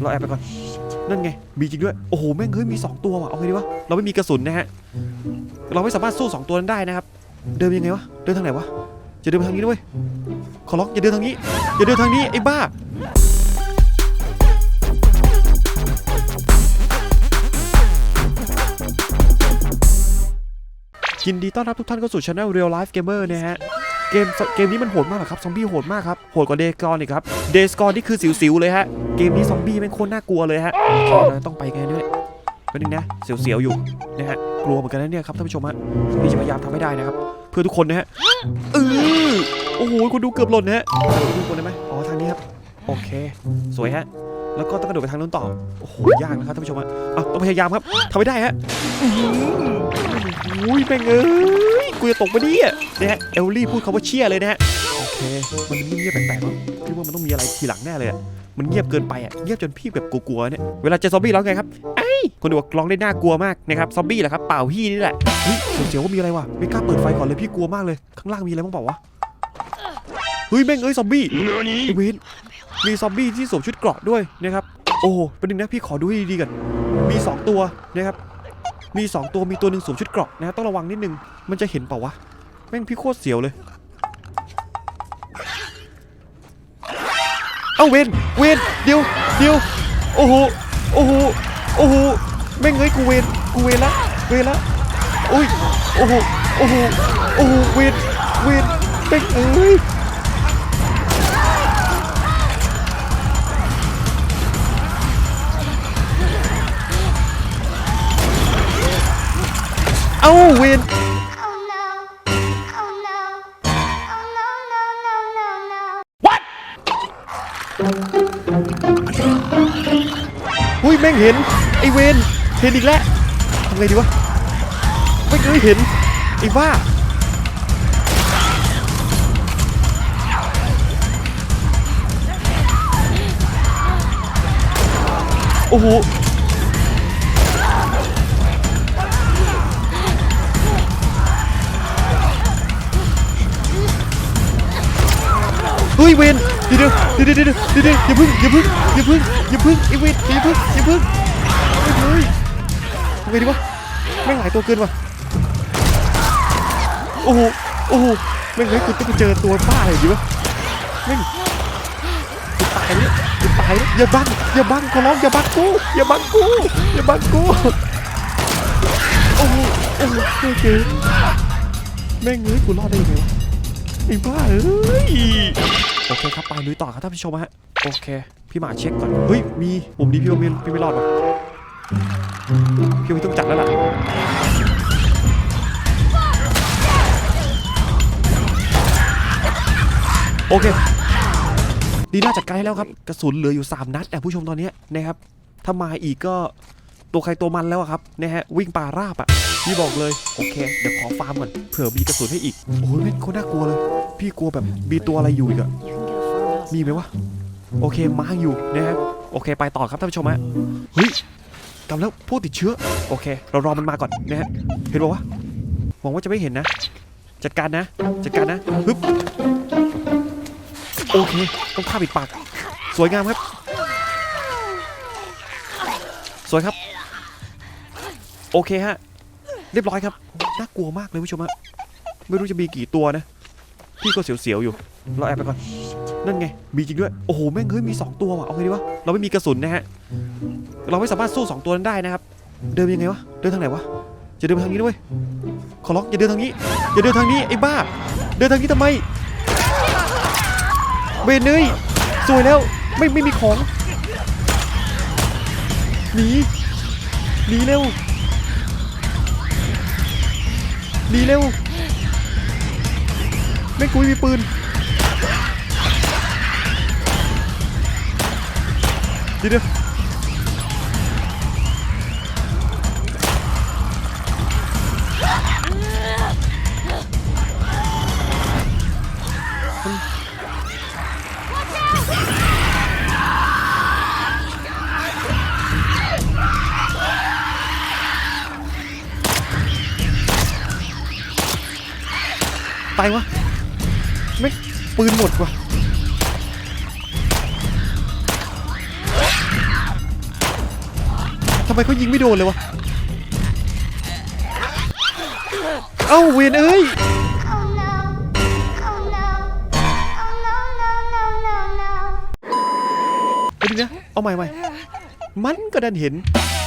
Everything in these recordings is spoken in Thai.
เราแอบไปก่อน นั่นไง มีจริงด้วย โอ้โห แม่งเฮ้ย มี 2 ตัวว่ะ เอาไงดีวะ เราไม่มีกระสุนนะฮะ เราไม่สามารถสู้ 2 ตัวนั้นได้นะครับ เดินยังไงวะ เดินทางไหนวะ จะเดินไปทางนี้ด้วย ขอร้องอย่าเดินทางนี้ อย่าเดินทางนี้ไอ้บ้ายินดีต้อนรับทุกท่านเข้าสู่ช anel Real Life Gamer นะฮะ เกมเกมนี้มันโหดมากเหรอครับซอมบี้โหดมากครับโหดกว่าเดย์กอนอีกครับเดย์กอนนี่คือสิวๆเลยฮะเกมนี้ซอมบี้แม่งโคตรน่ากลัวเลยฮะต้องไปไงด้วยแป๊บนึงนะเสียวๆอยู่นะฮะกลัวเหมือนกันนะเนี่ยครับท่านผู้ชมฮะพี่จะพยายามทำให้ได้นะครับ เพื่อทุกคนนะฮะเออโอ้โหคุณดูเกือบหล่นนะฮะดูคนได้ไหมอ๋อทางนี้ครับโอเค สวยฮะแล้วก็ต้องกระโดดไปทางนู้นต่อโอ้โหยากนะครับท่านผู้ชมฮะอะต้องพยายามครับทำไม่ได้ฮะอื้อหือโอ้ยแม่งเอ้ย กูจะตกมาดิอะนะฮะเอลลี่พูดคำว่าเชี่ยเลยนะฮะโอเค มันเงียบๆแปลกๆวะพี่ว่ามันต้องมีอะไรทีหลังแน่เลยอะมันเงียบเกินไปอะเงียบจนพี่แบบกลัวๆเนี่ยเวลาเจอซอมบี้ร้องไงครับไอ้ยคนดูบอกร้องได้น่ากลัวมากนะครับซอมบี้เหรอครับเปล่าพี่นี่แหละเฮ้ยเสียวๆว่ามีอะไรวะไม่กล้าเปิดไฟก่อนเลยพี่กลัวมากเลย ข้างล่างมีอะไรบ้างเปล่าวะเฮ้ยแม่งเอ้ยซอมบี้ไอ้เวนมีซอมบี้ที่สวมชุดเกราะด้วยนะครับโอ้โหเป็นหนึ่งนะพี่ขอดูให้ดีๆก่อนมี 2 ตัวนะครับ มี 2 ตัวมีตัวหนึ่งสวมชุดเกราะนะครับต้องระวังนิดนึง มันจะเห็นเปล่าวะ แม่งพี่โคตรเสียวเลย เอ้าเวนเวนเดียวเดียวโอ้โหโอ้โหโอ้โหแม่งเอ้ยกูเวนกูเวนละเวนละโอ้ยโอ้โหโอ้โหโอ้โหเวนเวนแม่งเอ้ย เอ้าเวนอุ้ยแม่งเห็น ไอเวนเห็นอีกแล้วทำไงดีวะ ไม่เคยเห็น ไอ้บ้าโอ้โห ฮ้ยเวนเดี๋ยวเดี๋ยวเดี๋ยวเดี๋ยวเดี๋ยวเดดอย่าพึ่งอย่าพึ่งอย่าพึ่งอย่าพึ่งไอเวนอย่าพึ่งอย่าพึ่งเฮ้ยทำไงดีวะแม่งหลายตัวเกินว่ะโอ้โหโอ้โหแม่งเฮ้ยกูต้องไปเจอตัวบ้าอะไรดีวะแม่งกูตายแล้วกูตายแล้วอย่าบังอย่าบังขอร้องอย่าบังกูอย่าบังกูอย่าบังกูโอ้โหโอ้โหโอเคแม่งเฮ้ยกูรอดได้ยังไงวะไอ้บ้าเอ้ย โอเคครับไปลุยต่อครับท่านผู้ชมฮะโอเค พี่หมาเช็คก่อนเฮ้ยมีปุ่มนี้พี่ว่าไม่พี่ไม่รอดว่ะพี่ว่ต้องจัดแล้วล่ะโอเคดีน่าจัดการให้แล้วครับกระสุนเหลืออยู่ 3 นัดแต่ผู้ชมตอนนี้นะครับถ้ามาอีกก็ตัวใครตัวมันแล้วครับนะฮะวิ่งป่าราบอะพี่บอกเลยโอเค เดี๋ยวขอฟาร์มก่อนเผื่อมีกระสุนให้อีกโอ้ยแม่งโคตรน่ากลัวเลย พี่กลัวแบบมีตัวอะไรอยู่อีกอะ มีไหมวะ โอเคมาอยู่นะครับ โอเค ไปต่อครับท่านผู้ชมฮะ เฮ้ยกลับแล้วผู้ติดเชื้อ โอเค เรารอมันมาก่อนนะฮะ เห็นป่าวะหวังว่าจะไม่เห็นนะ จัดการนะ จัดการนะฮึบโอเค ต้องฆ่าปิดปาก สวยงามครับ สวยครับ โอเคฮะ เรียบร้อยครับ น่ากลัวมากเลยผู้ชมฮะ ไม่รู้จะมีกี่ตัวนะ พี่ก็เสียวๆอยู่ เราแอบไปก่อน นั่นไง มีจริงด้วย โอ้โห แม่งเฮ้ย มี 2 ตัวว่ะ เอาไงดีวะ เราไม่มีกระสุนนะฮะ เราไม่สามารถสู้ 2 ตัวนั้นได้นะครับ เดินยังไงวะ เดินทางไหนวะ จะเดินไปทางนี้ด้วย ขอร้องอย่าเดินทางนี้ อย่าเดินทางนี้ไอ้บ้า เดินทางนี้ทำไมเวนเนยสวยแล้ว ไม่ไม่มีของ หนี หนีเร็ว หนีเร็ว ไม่กูมีปืน เดี๋ยวเดียวตายวะไม่ปืนหมดว่ะำไมเขายิงไม่โดนเลยวะ เอ้าเวนเอ้ย Oh no. Oh no. Oh no, no, no, no, no. เอาดินะ เอาใหม่ใหม่มันก็ดันเห็น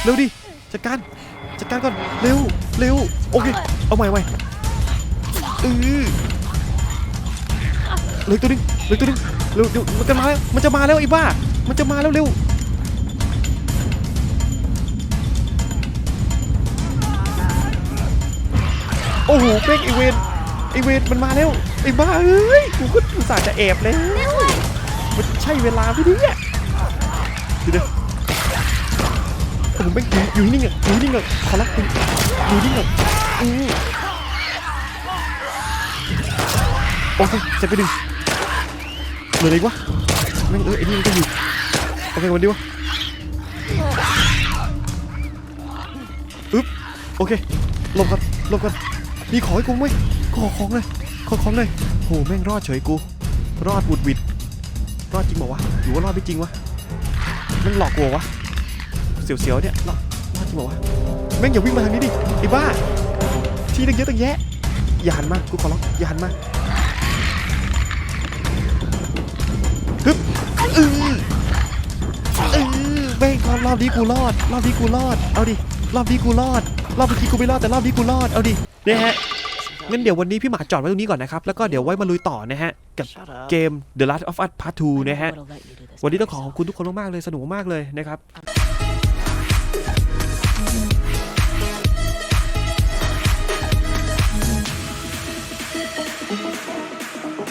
เร็วดิ จัดการ จัดการก่อน เร็ว เร็ว โอเค เอาใหม่ใหม่เออเหลยตัวหนึงเหลยตัวหนึงเร็วเดี๋ยวมันจะมาแล้ว มันจะมาแล้วไอ้บ้า มันจะมาแล้วเร็ว โอ้โหเป้งไอเวนไอเวนมันมาแล้วไอบ้าเอ้ยกูก็อุตส่าห์จะแอบแล้วมันใช่เวลาพี่เนี่ยเดี๋ยวเดี๋ยวผมไม่อยู่อยู่นิ่งอะอยู่นิ่งอะขอรักคุณอยู่นิ่งอะอือโอเคเสร็จไปหนึ่งเหลืออะไรอีกวะแม่งเออไอ้นี่มันก็อยู่โอเควันดีวะอึ๊บโอเคหลบกันหลบกัน มีของให้กูไหมขอของเลยขอของเลยโหแม่งรอดเฉยกู รอดบุดวิด รอดจริงบอกวะหรือว่ารอดไม่จริงวะมันหลอกกูเหรอวะเสียวๆเนี่ยรอดรอดจริงบอกวะแม่งอย่าวิ่งมาทางนี้ดิไอ้บ้า ที่ตั้งเยอะตั้งแยะอย่าหันมากูขอร้องอย่าหันมาฮึบเออเออแม่งรอบรอบนี้กูรอด รอบนี้กูรอด เอาดิ รอบนี้กูรอด รอบเมื่อกี้กูไม่รอดแต่รอบนี้กูรอด เอาดิ นี่ยฮะงั้นเดี๋ยววันนี้พี่หมาจอดไว้ตรงนี้ก่อนนะครับ แล้วก็เดี๋ยวไว้มาลุยต่อนะฮะ กับเกม The Last of Us Part 2 นะฮะ วันนี้ต้องขอขอบคุณทุกคนมากๆเลยสนุกมากๆเลยนะครับ